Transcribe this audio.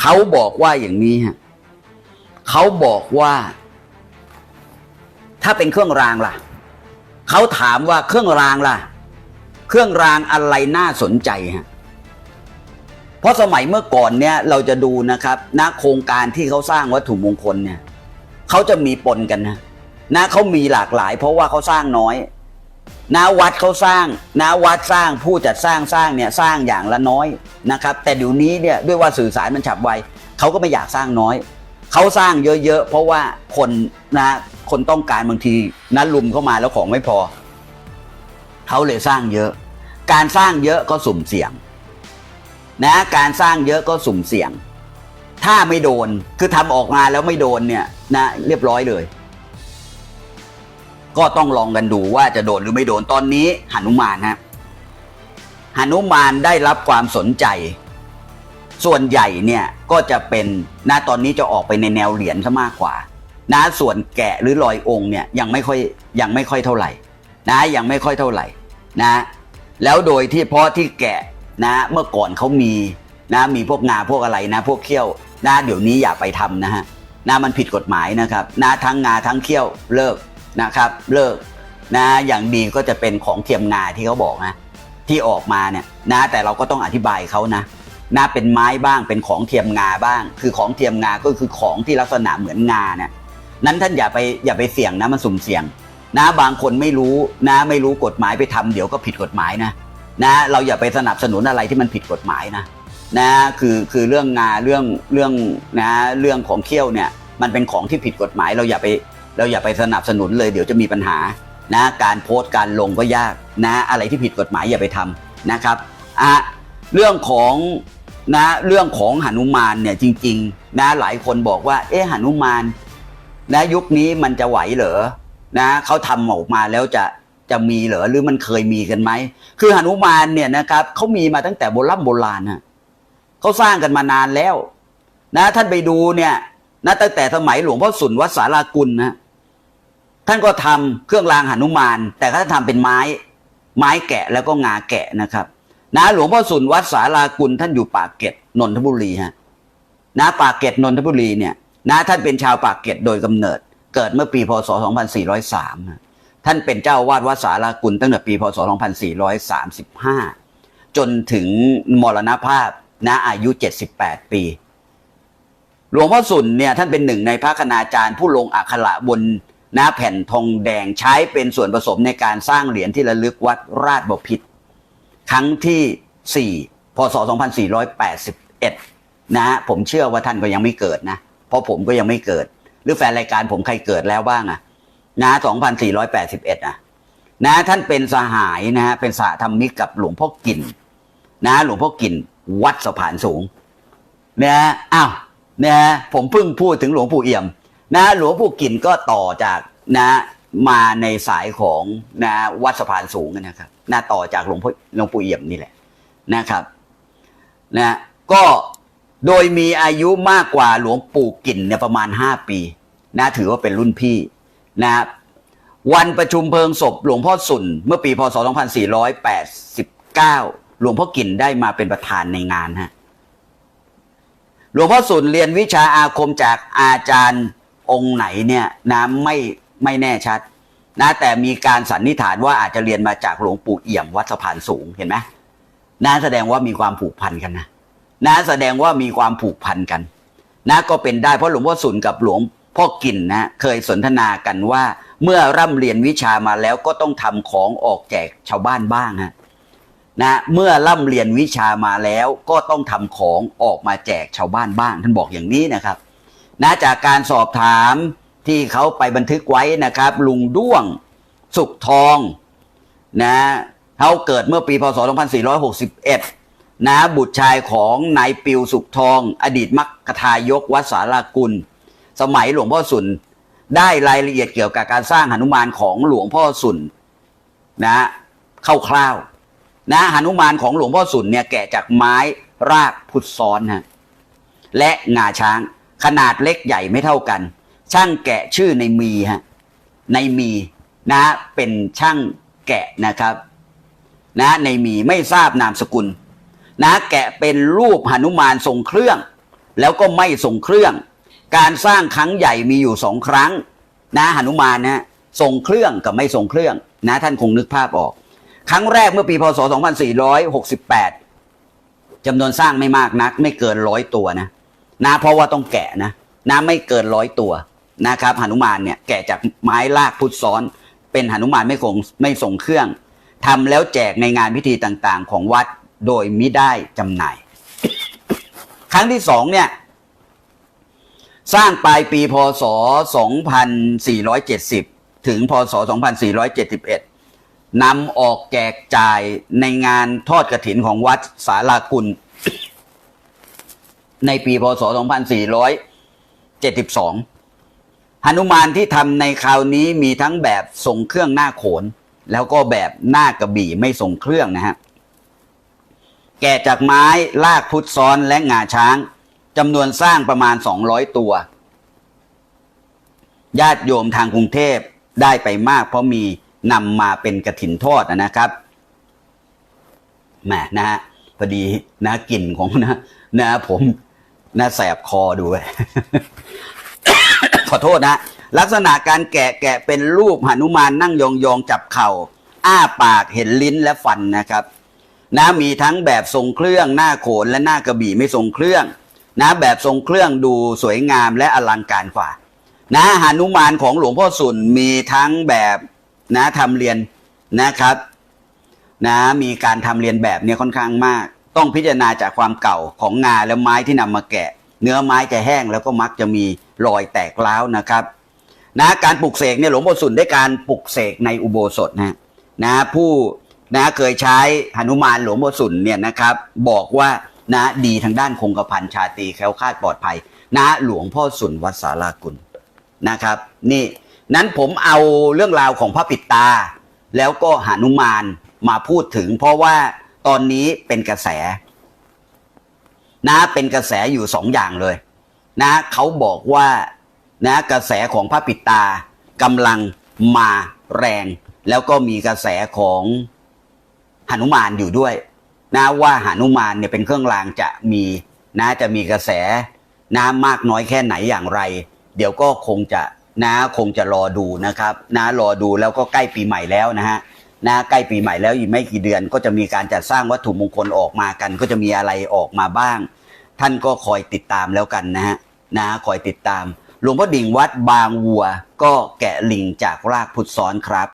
เขาบอกว่าอย่างนี้ฮะเขาบอกว่า ถ้าเป็นเครื่องรางล่ะ เขาถามว่าเครื่องรางล่ะ เครื่องรางอะไรน่าสนใจฮะเพราะสมัยเมื่อก่อนเนี่ย เราจะดูนะครับณโครงการที่เขาสร้างวัตถุมงคลเนี่ยเขาจะมีปนกันนะนะเขามีหลากหลาย เพราะว่าเขาสร้างน้อย นะวัดเขาสร้างนะวัดสร้างผู้จัดสร้างสร้างเนี่ยสร้างอย่างละน้อยนะครับ แต่เดี๋ยวนี้เนี่ยด้วยว่าสื่อสารมันฉับไวเขาก็ไม่อยากสร้างน้อยเขาสร้างเยอะๆ เพราะว่าคนนะคนต้องการบางทีนัดลุมเข้ามาแล้วของไม่พอเขาเลยสร้างเยอะ การสร้างเยอะก็สุ่มเสี่ยง นะการสร้างเยอะก็สุ่มเสี่ยง ถ้าไม่โดนคือทำออกมาแล้วไม่โดนเนี่ยนะเรียบร้อยเลย ก็ต้องลองกันดูว่าจะโดนหรือไม่โดนตอนนี้หนุมานฮะหนุมานได้รับความสนใจ ส่วนใหญ่เนี่ยก็จะเป็นนะตอนนี้จะออกไปในแนวเหรียญซะมากกว่า นะส่วนแกะหรือลอยองค์เนี่ยยังไม่ค่อยยังไม่ค่อยเท่าไหร่ นะยังไม่ค่อยเท่าไหร่นะ แล้วโดยที่เพราะที่แกะนะเมื่อก่อนเขามีนะมีพวกงาพวกอะไรนะ พวกเขี้ยวนะเดี๋ยวนี้อย่าไปทำนะฮะนะมันผิดกฎหมายนะครับนะทั้งงาทั้งเขี้ยวเลิก นะครับเลิกนะอย่างดีก็จะเป็นของเทียมงาที่เขาบอกนะที่ออกมาเนี่ยนะแต่เราก็ต้องอธิบายเขานะนะเป็นไม้บ้างเป็นของเทียมงาบ้าง คือของเทียมงาก็คือของที่ลักษณะเหมือนงาเนี่ยนั้นท่านอย่าไปอย่าไปเสี่ยงนะมันสุ่มเสี่ยง นะบางคนไม่รู้นะไม่รู้กฎหมายไปทำเดี๋ยวก็ผิดกฎหมายนะนะเราอย่าไปสนับสนุนอะไรที่มันผิดกฎหมายนะนะคือคือเรื่องงาเรื่องเรื่องนะเรื่องของเขี้ยวเนี่ยมันเป็นของที่ผิดกฎหมายเราอย่าไป เราอย่าไปสนับสนุนเลยเดี๋ยวจะมีปัญหานะการโพสต์การลงก็ยากนะอะไรที่ผิดกฎหมายอย่าไปทำนะครับอะเรื่องของนะเรื่องของหนุมานเนี่ยจริงๆนะหลายคนบอกว่าเอ๊ะหนุมานนะยุคนี้มันจะไหวเหรอนะเขาทำออกมาแล้วจะจะมีเหรอหรือมันเคยมีกันไหมคือหนุมานเนี่ยนะครับเขามีมาตั้งแต่โบราณโบราณนะเขาสร้างกันมานานแล้ว นะท่านไปดูเนี่ยนะตั้งแต่สมัยหลวงพ่อสุนวัดสารากุลนะ ท่านก็ทำเครื่องรางหนุมาน แต่เขานทำเป็นไม้ ไม้แกะแล้วก็งาแกะนะครับนะหลวงพ่อสุนวัดสารากุลท่านอยู่ปากเกร็ดนนทบุรีฮะนะปากเกร็ดนนทบุรีเนี่ยนะท่านเป็นชาวปากเกร็ดโดยกำเนิด เกิดเมื่อปีพศ 2403 ท่านเป็นเจ้าวาดวัดสารากุลตั้งแต่ปีพศ 2435 จนถึงมรณภาพณอายุ 78 ปีหลวงพ่อสุนเนี่ยท่านเป็นหนึ่งในพระคณาจารย์ผู้ลงอักขระบน น้าแผ่นทองแดงใช้เป็นส่วนผสมในการสร้างเหรียญที่ระลึกวัดราชบพิตรครั้งที่ 4 พศ 2481 นะฮะผมเชื่อว่าท่านก็ยังไม่เกิดนะ เพราะผมก็ยังไม่เกิด หรือแฟนรายการผมใครเกิดแล้วบ้างอะนะ 2481นะนะท่านเป็นสหายนะฮะเป็นสหธรรมิกกับหลวงพ่อกินนะหลวงพ่อกินวัดสะพานสูงนะอ้าวนะผมเพิ่งพูดถึงหลวงปู่เอี่ยม นะหลวงปู่กินก็ต่อจากนะมาในสายของนะวัดสะพานสูงนะครับนะต่อจากหลวงพ่อหลวงปู่เอี่ยมนี่แหละนะครับนะก็โดยมีอายุมากกว่าหลวงปู่กินเนี่ยประมาณ 5 ปีนะถือว่าเป็นรุ่นพี่นะวันประชุมเพลิงศพหลวงพ่อสุนเมื่อปีพศ 2489 หลวงพ่อกินได้มาเป็นประธานในงานฮะหลวงพ่อสุนเรียนวิชาอาคมจากอาจารย์ องค์ไหนเนี่ยนะไม่ไม่แน่ชัดนะแต่มีการสันนิษฐานว่าอาจจะเรียนมาจากหลวงปู่เอี่ยมวัดสะพานสูงเห็นไหมนะแสดงว่ามีความผูกพันกันนะนะแสดงว่ามีความผูกพันกันนะก็เป็นได้เพราะหลวงพ่อสุนกับหลวงพ่อกินนะเคยสนทนากันว่า เมื่อร่ำเรียนวิชามาแล้วก็ต้องทำของออกแจกชาวบ้านบ้างฮะนะเมื่อร่ำเรียนวิชามาแล้วก็ต้องทำของออกมาแจกชาวบ้านบ้าง ท่านบอกอย่างนี้นะครับ นะจากการสอบถามที่เขาไปบันทึกไว้นะครับ ลุงด้วงสุขทองนะเขาเกิดเมื่อปีพศ 2461 นะบุตรชายของนายปิวสุขทอง อดีตมัคคทายกวัดสารากุล สมัยหลวงพ่อสุน ได้รายละเอียดเกี่ยวกับการสร้างหนุมานของหลวงพ่อสุนนะคร่าวๆนะหนุมานของหลวงพ่อสุนเนี่ยแกะจากไม้รากพุทธซ้อนฮะและงาช้าง ขนาดเล็กใหญ่ไม่เท่ากัน ช่างแกะชื่อในมีฮะในมีนะเป็นช่างแกะนะครับนะในมีไม่ทราบนามสกุลนะแกะเป็นรูปหนุมานทรงเครื่อง แล้วก็ไม่ส่งเครื่อง การสร้างครั้งใหญ่มีอยู่สองครั้ง นะหนุมานนะส่งเครื่องกับไม่ส่งเครื่อง นะท่านคงนึกภาพออก ครั้งแรกเมื่อปีพศ 2468จำนวนสร้างไม่มากนัก ไม่เกินร้อยตัวนะ นะเพราะว่าต้องแกะนะนะไม่เกินร้อยตัวนะครับหนุมานเนี่ยแกะจากไม้ลากพุทธซ้อน เป็นหนุมานไม่คงไม่ส่งเครื่องทำแล้วแจกในงานพิธีต่างๆ ของวัดโดยมิได้จำหน่าย ครั้งที่สองเนี่ย สร้างปลายปีพศ 2470 ถึงพศ 2471นำออกแจกจ่ายในงานทอดกระถินของวัดสารากุล ในปีพศ 2472หนุมานที่ทำในคราวนี้มีทั้งแบบส่งเครื่องหน้าโขน แล้วก็แบบหน้ากระบี่ไม่ส่งเครื่องนะฮะ แกะจากไม้ลากพุทธซ้อนและงาช้างจำนวนสร้างประมาณ 200 ตัว ญาติโยมทางกรุงเทพได้ไปมากเพราะมีนำมาเป็นกระถินทอดนะครับแหมนะฮะพอดีนะกลิ่นของนะนะผม นะแสบคอดูขอโทษนะ ลักษณะการแกะแกะเป็นรูปหนุมานนั่งยองๆจับเข่า อ้าปากเห็นลิ้นและฟันนะครับ นะมีทั้งแบบทรงเครื่องหน้าโขนและหน้ากระบี่ไม่ทรงเครื่อง นะแบบทรงเครื่องดูสวยงามและอลังการกว่านะหานุมานของหลวงพ่อสุนมีทั้งแบบนะทำเรียนนะครับ นะมีการทำเรียนแบบเนี่ยค่อนข้างมาก ต้องพิจารณาจากความเก่าของงาและไม้ที่นำมาแกะ เนื้อไม้จะแห้งแล้วก็มักจะมีรอยแตกร้าวนะครับนะการปลุกเสกเนี่ยหลวงพ่อสุนได้การปลุกเสกในอุโบสถนะนะผู้นะเคยใช้หนุมานหลวงพ่อสุนเนี่ยนะครับบอกว่านะดีทางด้านคงกระพันชาตรีแคล้วคลาดปลอดภัยนะหลวงพ่อสุนวัดสารากุลนะครับนี่นั้นผมเอาเรื่องราวของพระปิดตา แล้วก็หนุมานมาพูดถึง เพราะว่า ตอนนี้เป็นกระแส นะเป็นกระแสอยู่สองอย่างเลย นะเขาบอกว่านะกระแสของพระปิตากำลังมาแรง แล้วก็มีกระแสของหนุมานอยู่ด้วย นะว่าหนุมานเนี่ยเป็นเครื่องรางจะมีนะจะมีกระแสนะมากน้อยแค่ไหนอย่างไร เดี๋ยวก็คงจะนะคงจะรอดูนะครับ นะรอดูแล้วก็ใกล้ปีใหม่แล้วนะฮะ นะใกล้ปีใหม่แล้วอีกไม่กี่เดือนก็จะมีการจัดสร้างวัตถุมงคลออกมากัน ก็จะมีอะไรออกมาบ้าง ท่านก็คอยติดตามแล้วกันนะฮะนะคอยติดตามหลวงพ่อดิ่งวัดบางวัว ก็แกะลิงจากรากพุทธซ้อนครับ